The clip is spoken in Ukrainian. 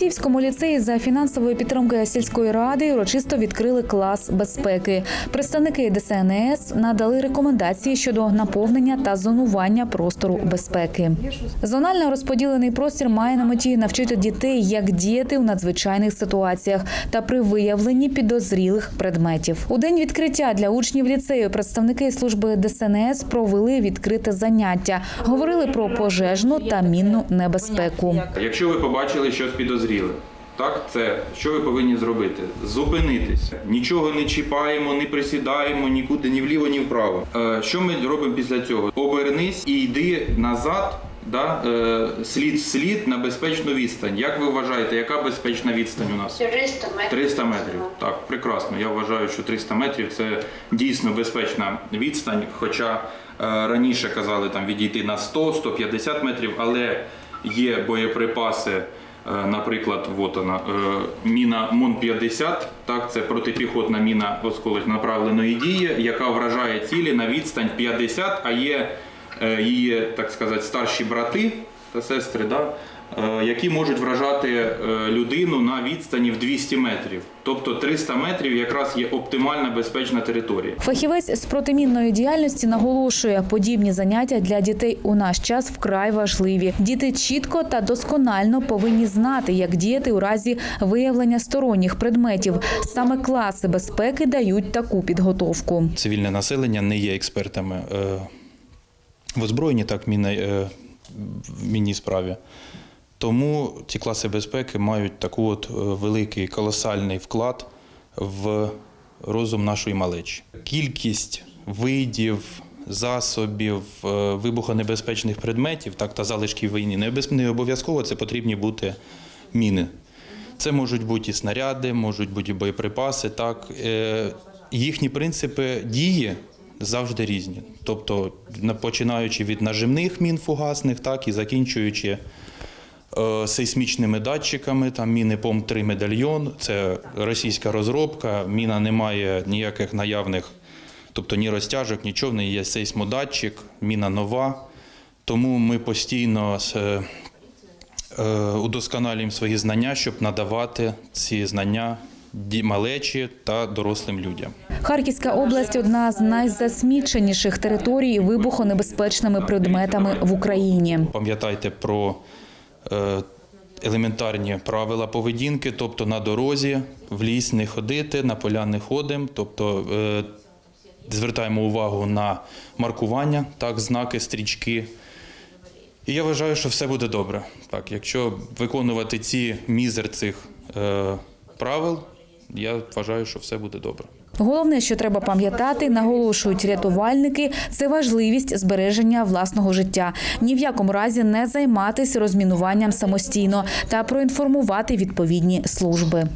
Голосіївському ліцеї за фінансової підтримки сільської ради урочисто відкрили клас безпеки. Представники ДСНС надали рекомендації щодо наповнення та зонування простору безпеки. Зонально розподілений простір має на меті навчити дітей, як діяти у надзвичайних ситуаціях та при виявленні підозрілих предметів. У день відкриття для учнів ліцею представники служби ДСНС провели відкрите заняття, говорили про пожежну та мінну небезпеку. Якщо ви побачили щось підозріле, так, це що ви повинні зробити? Зупинитися. Нічого не чіпаємо, не присідаємо нікуди, ні вліво, ні вправо. Е, що ми робимо після цього? Обернись і йди назад. Да, е, слід в слід на безпечну відстань. Як ви вважаєте, яка безпечна відстань у нас? 300 метрів. 300 метрів. Так, прекрасно. Я вважаю, що 300 метрів це дійсно безпечна відстань. Хоча е, раніше казали там відійти на 100-150 метрів, але є боєприпаси. Е, Наприклад, от вона, е, міна МОН-50, так, це протипіхотна міна осколок направленої дії, яка вражає цілі на відстань 50, а є е, її, так сказати, старші брати та сестри, да, е, які можуть вражати е, людину на відстані в 200 метрів. Тобто 300 метрів якраз є оптимальна безпечна територія. Фахівець з протимінної діяльності наголошує, подібні заняття для дітей у наш час вкрай важливі. Діти чітко та досконально повинні знати, як діяти у разі виявлення сторонніх предметів. Саме класи безпеки дають таку підготовку. цивільне населення не є експертами е, в озброєнні, так е, в мінній справі. Тому ці класи безпеки мають таку от е, великий колосальний вклад в розум нашої малечі. Кількість видів, засобів, е, вибухонебезпечних предметів, так та залишків війни не обов'яз- обов'язково це потрібні бути міни. Це можуть бути і снаряди, можуть бути і боєприпаси. Так. Е, Їхні принципи дії завжди різні. Тобто, починаючи від нажимних мін фугасних, так і закінчуючи е, сейсмічними датчиками, там міни ПОМ-3 медальйон, це російська розробка, міна не має ніяких наявних, тобто ні розтяжок, нічого, в неї є сейсмодатчик, міна нова. Тому ми постійно е, е, удосконалюємо свої знання, щоб надавати ці знання малечі та дорослим людям. Харківська область одна з найзасміченіших територій вибухонебезпечними предметами в Україні. Пам'ятайте про е, елементарні правила поведінки, тобто на дорозі, в ліс не ходити, на поля не ходимо. Тобто е, звертаємо увагу на маркування, так, знаки, стрічки. І я вважаю, що все буде добре. Так, якщо виконувати ці мізер цих е, правил, я вважаю, що все буде добре. Головне, що треба пам'ятати, наголошують рятувальники, це важливість збереження власного життя. Ні в якому разі не займатися розмінуванням самостійно та проінформувати відповідні служби.